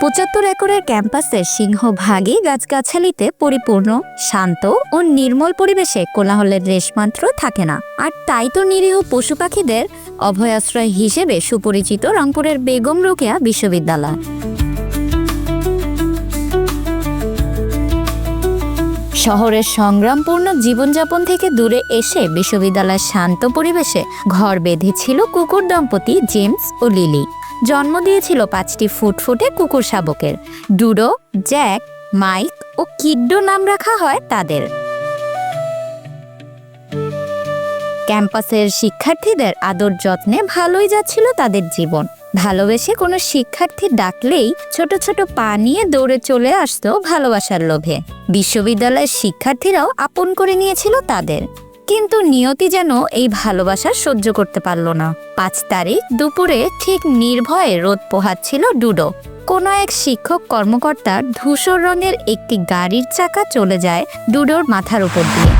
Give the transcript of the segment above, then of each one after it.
পঁচাত্তর একরের ক্যাম্পাসের সিংহভাগই গাছগাছালিতে পরিপূর্ণ, শান্ত ও নির্মল পরিবেশে কোলাহলের রেশমাত্র থাকে না। আর তাই তো নিরীহ পশু পাখিদের অভয়াশ্রয় হিসেবে সুপরিচিত রংপুরের বেগম রোকেয়া বিশ্ববিদ্যালয়। শহরের সংগ্রামপূর্ণ জীবনযাপন থেকে দূরে এসে বিশ্ববিদ্যালয়ের শান্ত পরিবেশে ঘর বেঁধেছিল কুকুর দম্পতি জেমস ও লিলি। জন্ম দিয়েছিল পাঁচটি ফুটফুটে কুকুর শাবকের। ডুডো, জ্যাক, মাইক ও কিড্ডো নাম রাখা হয় তাদের। ক্যাম্পাসের শিক্ষার্থীদের আদর যত্নে ভালোই যাচ্ছিল তাদের জীবন। ভালোবেসে কোনো শিক্ষার্থী ডাকলেই ছোট ছোট পা নিয়ে দৌড়ে চলে আসতো ভালোবাসার লোভে। বিশ্ববিদ্যালয়ের শিক্ষার্থীরাও আপন করে নিয়েছিল তাদের। কিন্তু নিয়তি যেন এই ভালোবাসা সহ্য করতে পারল না। পাঁচ তারিখ দুপুরে ঠিক নির্ভয়ে রোদ পোহাচ্ছিল ডুডো। কোনো এক শিক্ষক কর্মকর্তার ধূসর রঙের একটি গাড়ির চাকা চলে যায় ডুডোর মাথার উপর দিয়ে।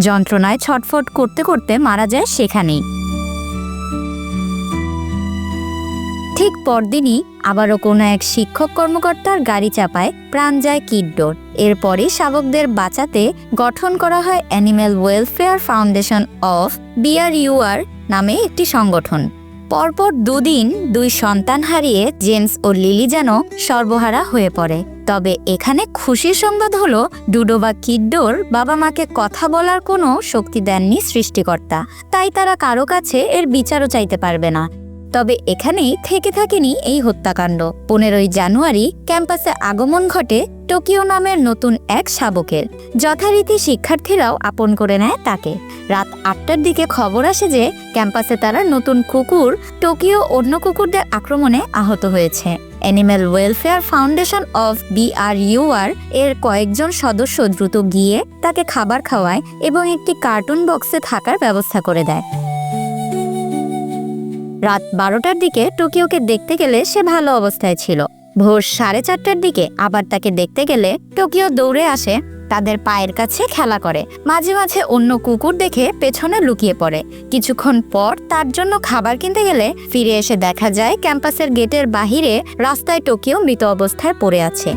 যন্ত্রণায় ছটফট করতে করতে মারা যায় সেখানেই। ঠিক পরদিনই আবারও কোনো এক শিক্ষক কর্মকর্তার গাড়ি চাপায় প্রাণ যায় কিডডোর এরপরই শাবকদের বাঁচাতে গঠন করা হয় animal welfare foundation of BRUR নামে একটি সংগঠন। পরপর দুদিন দুই সন্তান হারিয়ে জেমস ও লিলি যেন সর্বহারা হয়ে পড়ে। তবে এখানে খুশির সংবাদ হলো, ডুডো বা কিড্ডোর বাবা মাকে কথা বলার কোনো শক্তি দেননি সৃষ্টিকর্তা। তাই তারা কারও কাছে এর বিচারও চাইতে পারবে না। তবে এখানেই থেকে থাকেনি এই হত্যাকাণ্ড। পনেরোই জানুয়ারি ক্যাম্পাসে আগমন ঘটে টোকিও নামের নতুন এক শাবকের। যথারীতি শিক্ষার্থীরাও আপন করে নেয় তাকে। রাত আটটার দিকে খবর আসে যে ক্যাম্পাসে তারা নতুন কুকুর, টোকিও অন্য কুকুরদের আক্রমণে আহত হয়েছে। Animal welfare foundation of BRUR এর কয়েকজন সদস্য দ্রুত গিয়ে তাকে খাবার খাওয়ায় এবং একটি কার্টুন বক্সে থাকার ব্যবস্থা করে দেয়। রাত বারোটার দিকে টোকিওকে দেখতে গেলে সে ভালো অবস্থায় ছিল। ভোর সাড়ে চারটার দিকে আবার তাকে দেখতে গেলে টোকিও দৌড়ে আসে, তাদের পায়ের কাছে খেলা করে। মাঝে মাঝে অন্য কুকুর দেখে পেছনে লুকিয়ে পড়ে। কিছুক্ষণ পর তার জন্য খাবার কিনতে গেলে ফিরে এসে দেখা যায় ক্যাম্পাসের গেটের বাহিরে রাস্তায় টোকিও মৃত অবস্থায় পড়ে আছে।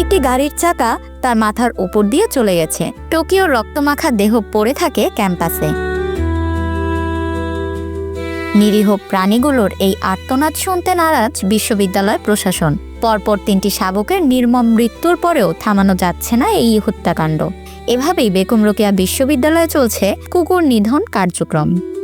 একটি গাড়ির চাকা তার মাথার উপর দিয়ে চলে গেছে। টোকিওর রক্তমাখা দেহ পড়ে থাকে ক্যাম্পাসে। নিরীহ প্রাণীগুলোর এই আর্তনাদ শুনতে নারাজ বিশ্ববিদ্যালয় প্রশাসন। পরপর তিনটি শাবকের নির্মম মৃত্যুর পরেও থামানো যাচ্ছে না এই হত্যাকাণ্ড। এভাবেই বেগম রোকেয়া বিশ্ববিদ্যালয়ে চলছে কুকুর নিধন কার্যক্রম।